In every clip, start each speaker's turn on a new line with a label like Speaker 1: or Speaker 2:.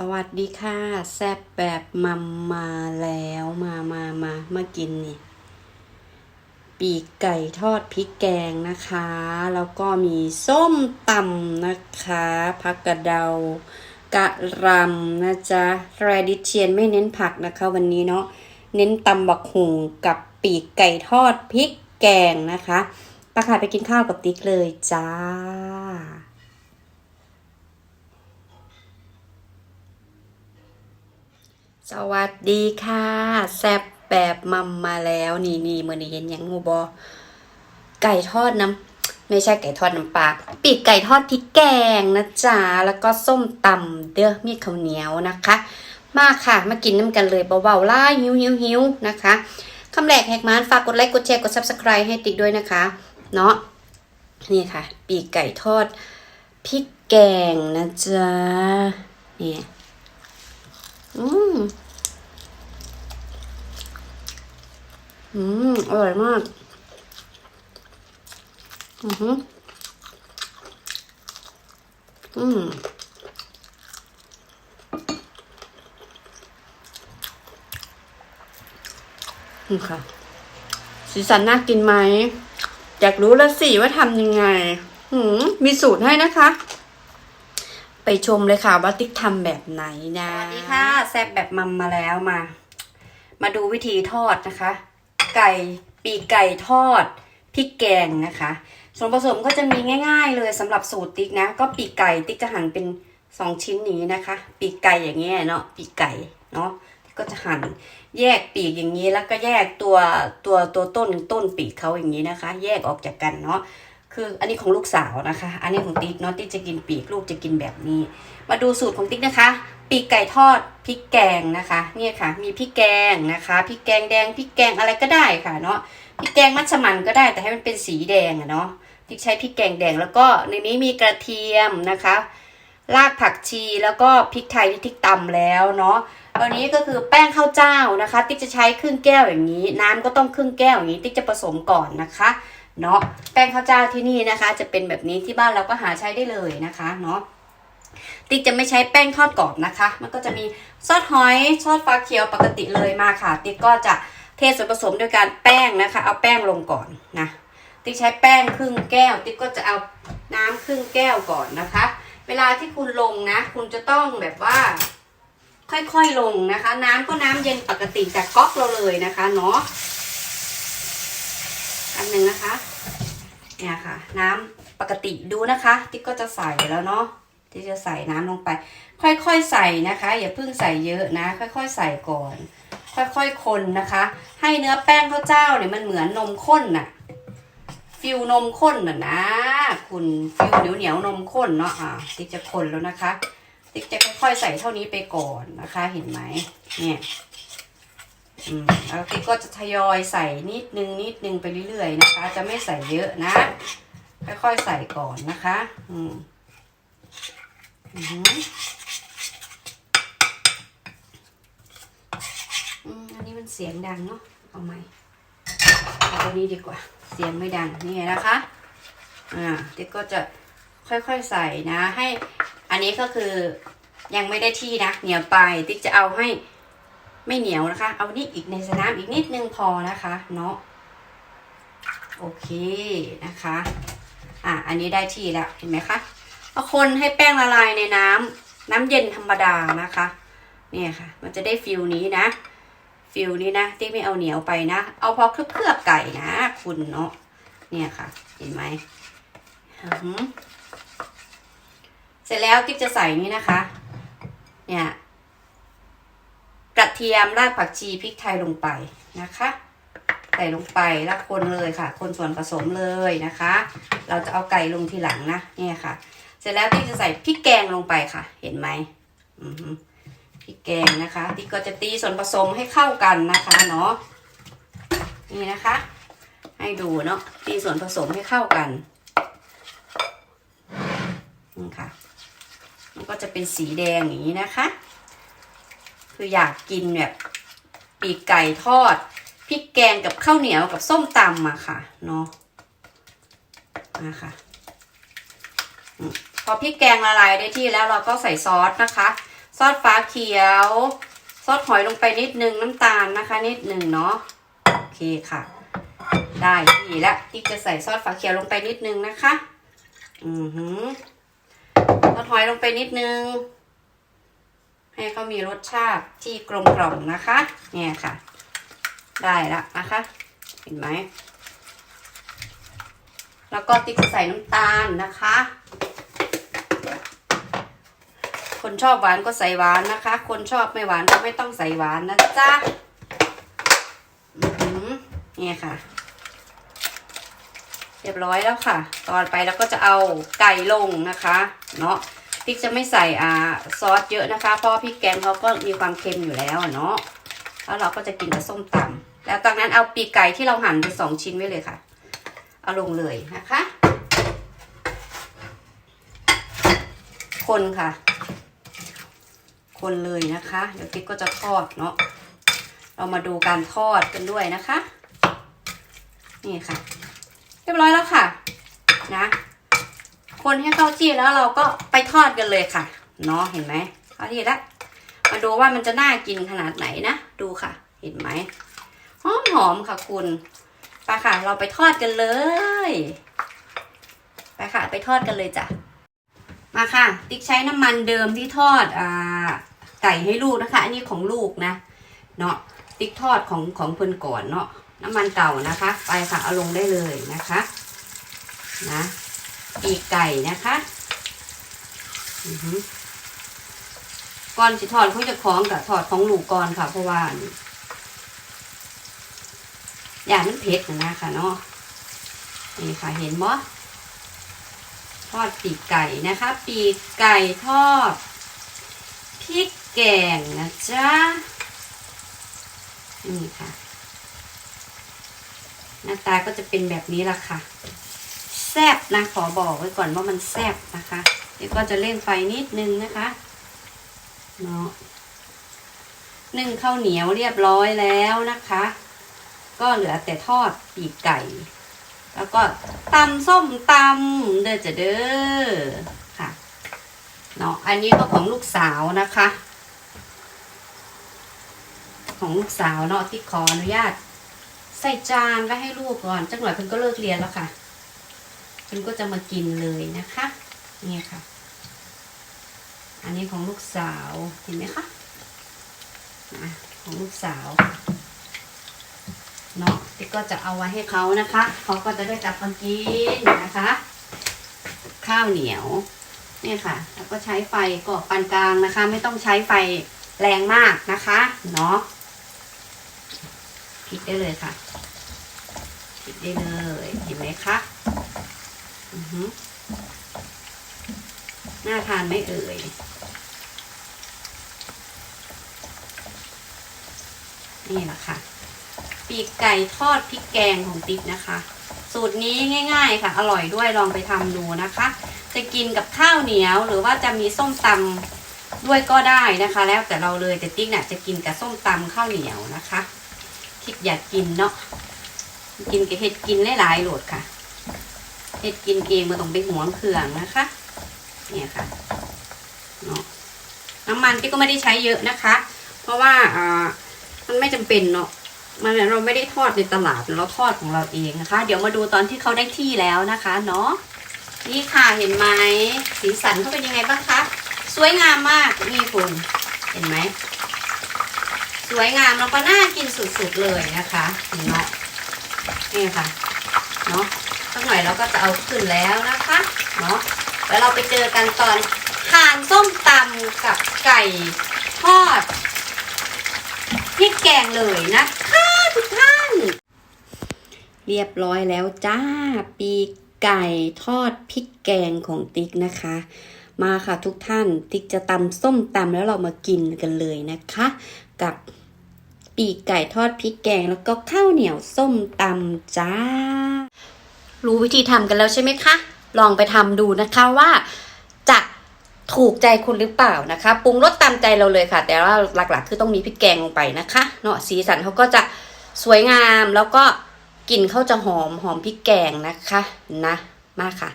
Speaker 1: สวัสดีค่ะ แซบแบบมัมมาแล้วมามามามากินนี่ ปีกไก่ทอดพริกแกงนะคะ แล้วก็มีส้มตำนะคะผักกระเดากะรำนะจ๊ะแรดิเชียนไม่เน้นผักนะคะ วันนี้เนาะเน้นตำบักหุงกับปีกไก่ทอดพริกแกงนะคะปะค่ะไปกินข้าวกับติ๊กเลยจ้า สวัสดีค่ะ แซบแบบมัมมาแล้วนี่นี่มื่อนี้เห็นยังงูบอไก่ทอดน้ำไม่ใช่ไก่ทอดน้ำปลาปีกไก่ทอดพริกแกงนะจ๊ะแล้วก็ส้มตำเด้อมีข้าวเหนียวนะคะ มาค่ะมากินน้ำกันเลยเบาๆล่าหิวหิวหิวนะคะคำแรกแหกมานฝากกดไลค์กดแชร์กด subscribe ให้ติ๊กด้วยนะคะ เนาะนี่ค่ะ ปีกไก่ทอดพริกแกงนะจ๊ะเนี่ย อืมอืม อร่อยมาก อือหืออืมนี่ค่ะ สีสันน่ากินไหม อยากรู้แล้วสิว่าทำยังไง หืม มีสูตรให้นะคะ ไปชมเลยค่ะว่าติ๊กทำแบบไหนนะสวัสดีค่ะแซบแบบมัมมาแล้วมา มาดูวิธีทอดนะคะ ไก่ปีกไก่ทอดพริกแกงนะคะ ส่วนผสมก็จะมีง่าย ๆ เลยสำหรับสูตรติ๊กนะ ก็ปีกไก่ติ๊กจะหั่นเป็นสองชิ้นนี้นะคะ ปีกไก่อย่างเงี้ยเนาะปีกไก่เนาะก็จะหั่นแยกปีกอย่างนี้แล้วก็แยกตัวตัวตัวต้นต้นปีกเขาอย่างนี้นะคะ แยกออกจากกันเนาะ คืออันนี้ของลูกสาวนะคะ อันนี้ของติ๊กเนาะติ๊กจะกินปีกลูกจะกินแบบนี้ มาดูสูตรของติ๊กนะคะ ปีกไก่ทอดพริกแกงนะคะเนี่ยค่ะ มีพริกแกงนะคะพริกแกงแดงพริกแกงอะไรก็ได้ค่ะเนาะพริกแกงมัสมั่นก็ได้แต่ให้มันเป็นสีแดงอะเนาะติ๊กใช้พริกแกงแดงแล้วก็ในนี้มีกระเทียมนะคะ รากผักชีแล้วก็พริกไทยที่ติ๊กตำแล้วเนาะอันนี้ก็คือแป้งข้าวเจ้านะคะ ติ๊กจะใช้ครึ่งแก้วอย่างนี้ น้ำก็ต้องครึ่งแก้วอย่างนี้ ติ๊กจะผสมก่อนนะคะ เนาะแป้งข้าวเจ้าที่นี่นะคะ จะเป็นแบบนี้ที่บ้านเราก็หาใช้ได้เลยนะคะเนาะติ๊กจะไม่ใช้แป้งทอดกรอบนะคะ มันก็จะมีซอสหอยซอสฟ้าเขียวปกติเลยมาค่ะ ติ๊กก็จะเทส่วนผสมด้วยการแป้งนะคะ เอาแป้งลงก่อนนะติ๊กใช้แป้งครึ่งแก้ว ติ๊กก็จะเอาน้ำครึ่งแก้วก่อนนะคะ เวลาที่คุณลงนะ คุณจะต้องแบบว่า ค่อยๆลงนะคะ น้ำก็น้ำเย็นปกติจากก๊อกเราเลยนะคะเนาะ อันหนึ่งนะคะเนี่ยค่ะ น้ำปกติดูนะคะติ๊กก็จะใส่แล้วเนาะที่จะใส่น้ำลงไป ค่อยๆใส่นะคะ อย่าเพิ่งใส่เยอะนะ ค่อยๆใส่ก่อน ค่อยๆคนนะคะ ให้เนื้อแป้งข้าวเจ้าเนี่ยมันเหมือนนมข้นน่ะฟิวนมข้นน่ะนะ คุณฟิวเหนียวเหนียวนมข้นเนาะอะติ๊กจะคนแล้วนะคะ ติ๊กจะค่อยๆใส่เท่านี้ไปก่อนนะคะ เห็นไหมเนี่ย แล้วติ๊กก็จะทยอยใส่นิดนึงนิดนึงไปเรื่อยๆนะคะ จะไม่ใส่เยอะนะ ค่อยๆใส่ก่อนนะคะ อืมอืมอันนี้มันเสียงดังเนาะเอาไหม่เอาตัวนี้ดีกว่า เสียงไม่ดังนี่นะคะ อ่าติ๊กก็จะค่อยๆใส่นะ ให้ อันนี้ก็คือยังไม่ได้ที่นะเหนียวไปติ๊กจะเอาให้ ไม่เหนียวนะคะ เอานี่อีกในสนามอีกนิดนึงพอนะคะเนาะโอเคนะคะ อะอันนี้ได้ที่แล้วเห็นไหมคะเอาคนให้แป้งละลายในน้ำน้ำเย็นธรรมดานะคะ เนี่ยค่ะ มันจะได้ฟิลนี้นะ ฟิลนี้นะที่ไม่เอาเหนียวไปนะ เอาพอเคลือบๆไก่นะ คุณเนาะเนี่ยค่ะ เห็นไหมเสร็จแล้วติ๊กจะใส่นี่นะคะ เนี่ย กระเทียมรากผักชีพริกไทยลงไปนะคะ ใส่ลงไปแล้วคนเลยค่ะ คนส่วนผสมเลยนะคะ เราจะเอาไก่ลงทีหลังนะเนี่ยค่ะ เสร็จแล้วติ๊กจะใส่พริกแกงลงไปค่ะ เห็นไหมพริกแกงนะคะติ๊กก็จะตีส่วนผสมให้เข้ากันนะคะเนาะนี่นะคะ ให้ดูเนาะตีส่วนผสมให้เข้ากันนี่ค่ะมันก็จะเป็นสีแดงอย่างนี้นะคะ คืออยากกินแบบปีกไก่ทอดพริกแกงกับข้าวเหนียวกับส้มตำอะค่ะเนาะนะคะพอพริกแกงละลายได้ที่แล้วเราก็ใส่ซอสนะคะ ซอสฟ้าเขียว ซอสหอยลงไปนิดนึงน้ำตาลนะคะ นิดหนึ่งเนาะโอเคค่ะ ได้ทีแล้วติ๊กจะใส่ซอสฝาเขียวลงไปนิดนึงนะคะ อือหือซอสหอยลงไปนิดนึง ให้เขามีรสชาติที่กลมกล่อมนะคะ เนี่ยค่ะ ได้ละนะคะ เห็นไหม แล้วก็ติ๊กใส่น้ำตาลนะคะ คนชอบหวานก็ใส่หวานนะคะ คนชอบไม่หวานก็ไม่ต้องใส่หวานนะจ๊ะเนี่ยค่ะ เรียบร้อยแล้วค่ะ ตอนไปแล้วก็จะเอาไก่ลงนะคะ เนาะ พริกจะไม่ใส่อ่าซอสเยอะนะคะ เพราะพริกแกงเขาก็มีความเค็มอยู่แล้วเนาะแล้วเราก็จะกินกับส้มตำแล้วตอนนั้นเอาปีกไก่ที่เราหั่นเป็นสองชิ้นไว้เลยค่ะ เอาลงเลยนะคะ คนค่ะ คนเลยนะคะ เดี๋ยวติ๊กก็จะทอดเนาะเรามาดูการทอดกันด้วยนะคะ นี่ค่ะ เรียบร้อยแล้วค่ะ นะ คนให้เข้าที่แล้วเราก็ไปทอดกันเลยค่ะ เนาะเห็นไหมเข้าที่แล้วมาดูว่ามันจะน่ากินขนาดไหนนะ ดูค่ะ เห็นไหมหอมหอมค่ะคุณไปค่ะ เราไปทอดกันเลยไปค่ะ ไปทอดกันเลยจ้ะมาค่ะ ติ๊กใช้น้ำมันเดิมที่ทอดอ่าไก่ให้ลูกนะคะ อันนี้ของลูกนะ เนาะติ๊กทอดของของเพิ่อนก่อนเนาะน้ำมันเก่านะคะ ไปค่ะเอาลงได้เลยนะคะ นะ ปีกไก่นะคะ ก่อนสิทอดเขาจะคล้องกับทอดของลูกก่อนค่ะ เพราะว่าอย่างมันเผ็ดนะนะคะเนาะนี่ค่ะเห็นบ่ทอดปีกไก่นะคะ ปีกไก่ทอดพริกแกงนะจ๊ะนี่ค่ะ หน้าตาก็จะเป็นแบบนี้ละค่ะ ซบนะ ขอบอกไว้ก่อนว่ามันแซบนะคะเดี๋ยวก็จะเร่งไฟนิดนึงนะคะเนาะนึ่งข้าวเหนียวเรียบร้อยแล้วนะคะ ก็เหลือแต่ทอดปีกไก่ แล้วก็ตำส้มตำเด้อจะเด้อค่ะเนาะอันนี้ก็ของลูกสาวนะคะ ของลูกสาวเนาะที่ขออนุญาต ใส่จานไว้ให้ลูกก่อนจังหวะเพิ่นก็เลิกเรียนแล้วค่ะ เพิ่นก็จะมากินเลยนะคะนี่ค่ะ อันนี้ของลูกสาวเห็นไหมคะของลูกสาวเนาะที่ก็จะเอาไว้ให้เขานะคะเขาก็จะได้กลับมากินนะคะ ข้าวเหนียวเนี่ยค่ะ แล้วก็ใช้ไฟก็ปานกลางนะคะ ไม่ต้องใช้ไฟแรงมากนะคะเนาะพลิกได้เลยค่ะพลิกได้เลยเห็นไหมคะ น่าทานไม่เอ่ย นี่แหละค่ะ ปีกไก่ทอดพริกแกงของติ๊กนะคะ สูตรนี้ง่าย ๆ ค่ะ อร่อยด้วยลองไปทำดูนะคะ จะกินกับข้าวเหนียวหรือว่าจะมีส้มตำด้วยก็ได้นะคะ แล้วแต่เราเลยแต่ติ๊กเนี่ยจะกินกับส้มตำข้าวเหนียวนะคะ คิดอยากกินเนาะกินกับเห็ดกินหลายๆโหลดค่ะ เห็ดกินเองมาต้องไปหวงเครื่องนะคะ เนี่ยค่ะเนาะน้ำมันที่ก็ไม่ได้ใช้เยอะนะคะ เพราะว่าอ่ามันไม่จำเป็นเนาะมันเราไม่ได้ทอดในตลาดเราทอดของเราเองนะคะ เดี๋ยวมาดูตอนที่เขาได้ที่แล้วนะคะ เนาะนี่ค่ะเห็นไหมสีสันเขาเป็นยังไงบ้างคะสวยงามมากนี่คุณเห็นไหมสวยงามแล้วก็น่ากินสุดๆเลยนะคะเนาะนี่ค่ะเนาะ สักหน่อยเราก็จะเอาขึ้นแล้วนะคะเนาะแล้วเราไปเจอกันตอนทานส้มตำกับไก่ทอดพริกแกงเลยนะคะทุกท่าน เรียบร้อยแล้วจ้าปีกไก่ทอดพริกแกงของติ๊กนะคะ มาค่ะทุกท่านติ๊กจะตำส้มตำแล้วเรามากินกันเลยนะคะ กับปีกไก่ทอดพริกแกงแล้วก็ข้าวเหนียวส้มตำจ้า รู้วิธีทำกันแล้วใช่ไหมคะ ลองไปทำดูนะคะว่าจะถูกใจคุณหรือเปล่านะคะปรุงรสตามใจเราเลยค่ะ แต่ว่าหลักๆ คือต้องมีพริกแกงลงไปนะคะเนาะสีสันเขาก็จะสวยงามแล้วก็กลิ่นเขาจะหอมหอมพริกแกงนะคะนะมาค่ะ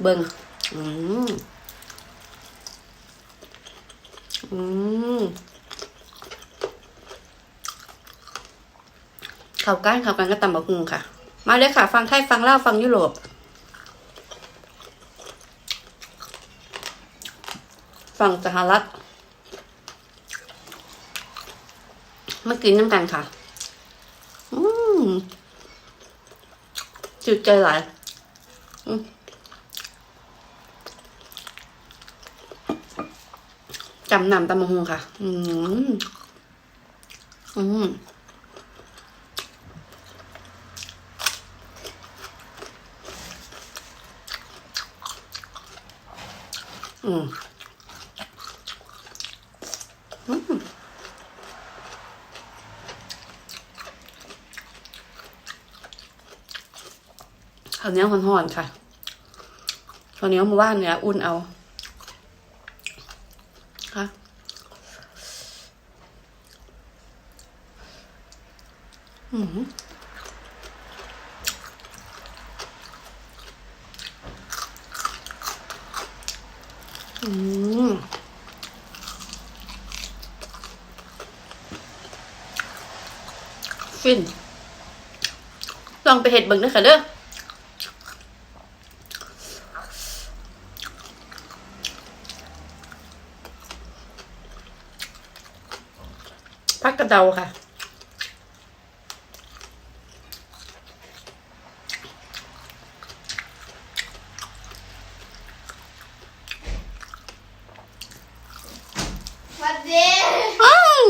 Speaker 1: เบิงอืมอืม ข้าวกันข้าวกันก็ตำบักหุ่งค่ะ มาเลยค่ะ ฟังไทยฟังเล่าฟังยุโรป ฟังสหรัฐมากินน้ำกันค่ะ อืมจืดใจหลายจำนำตำมะฮุงค่ะ อืม อืม อืมอืมข้าวเหนียวห่อนๆค่ะข้าวเหนียวหมู่บ้านเนี่ย อุ่นเอา ค่ะอืม อืมฟิน ลองไปเห็ดเบิ่งด้วยค่ะเด้อพักกระเดาค่ะ
Speaker 2: สวัสดี
Speaker 1: อืม
Speaker 2: มาหาหน่อย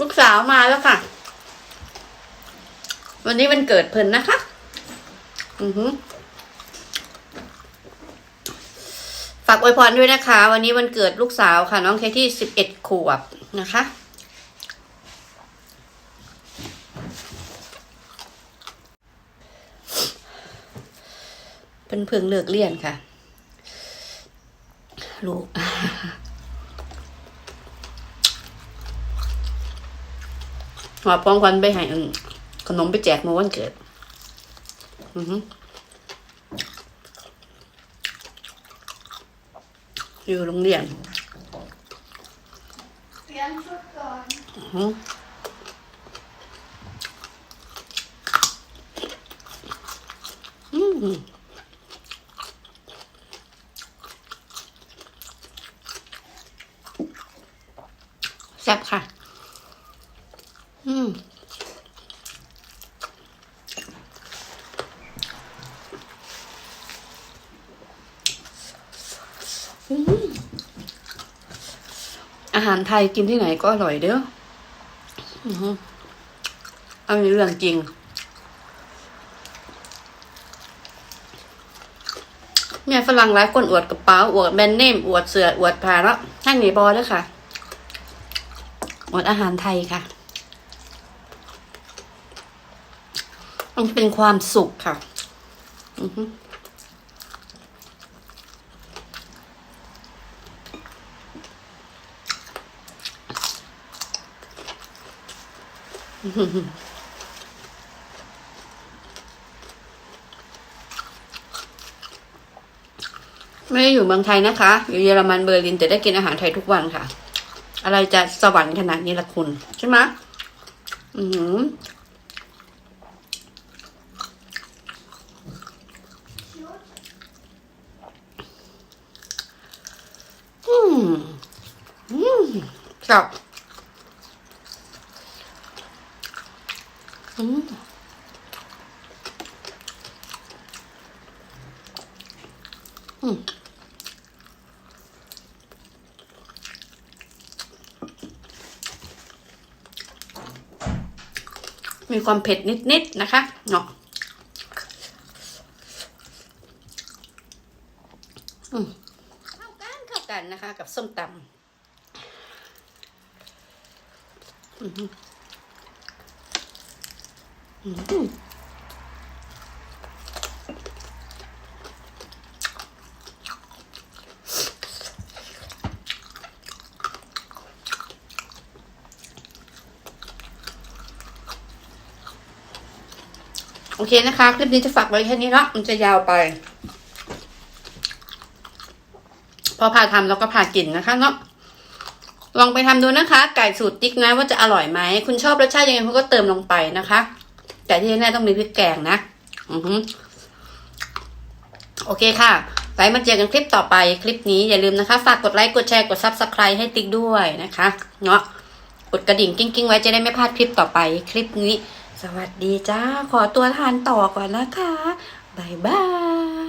Speaker 1: ลูกสาวมาแล้วค่ะ วันนี้วันเกิดเพลินนะคะ อือหือฝากอวยพรด้วยนะคะ วันนี้วันเกิดลูกสาวค่ะ น้องเคที่สิบเอ็ดขวบนะคะเป็นเพิ่งเลิกเรียนค่ะ ลูก หอปองควันไปให้อั่นขนมไปแจกเมื่อวันเกิด อือหืออยู่โรงเรียน
Speaker 2: เปลี่ยนชุดก่อน
Speaker 1: อือหืออืมแซ่บค่ะ อืม อืม อาหารไทยกินที่ไหนก็อร่อยเด้ออือฮึอันนี้เรื่องจริงเนี่ยฝรั่งหลายคนอวดกระเป๋าอวดแบรนด์เนมอวดเสืออวดผ้าแล้วท่านหนีบอแล้วค่ะอวดอาหารไทยค่ะมันเป็นความสุขค่ะ อือ ไม่ได้อยู่เมืองไทยนะคะ อยู่เยอรมันเบอร์ลินแต่ได้กินอาหารไทยทุกวันค่ะ อะไรจะสวรรค์ขนาดนี้ล่ะคุณ ใช่ไหมอือหืออืมอืมครับ อืมอืมมีความเผ็ดนิด ๆ นะคะเนาะเข้ากันเข้ากันนะคะ กับส้มตำ โอเคนะคะ คลิปนี้จะฝากไว้แค่นี้เนาะมันจะยาวไป พอพาทำแล้วก็พากินนะคะเนาะลองไปทำดูนะคะ ไก่สูตรติ๊กนะว่าจะอร่อยไหม คุณชอบรสชาติยังไงคุณก็เติมลงไปนะคะ แต่ที่แน่ต้องมีพริกแกงนะ อือฮึโอเคค่ะ ไว้มาเจอกันคลิปต่อไป คลิปนี้อย่าลืมนะคะ ฝากกดไลค์ กดแชร์ กดซับสไคร b e ให้ติ๊กด้วยนะคะ เนาะกดกระดิ่งกิ้งๆไว้จะได้ไม่พลาดคลิปต่อไป คลิปนี้ สวัสดีจ้า ขอตัวทานต่อก่อนนะคะบายบาย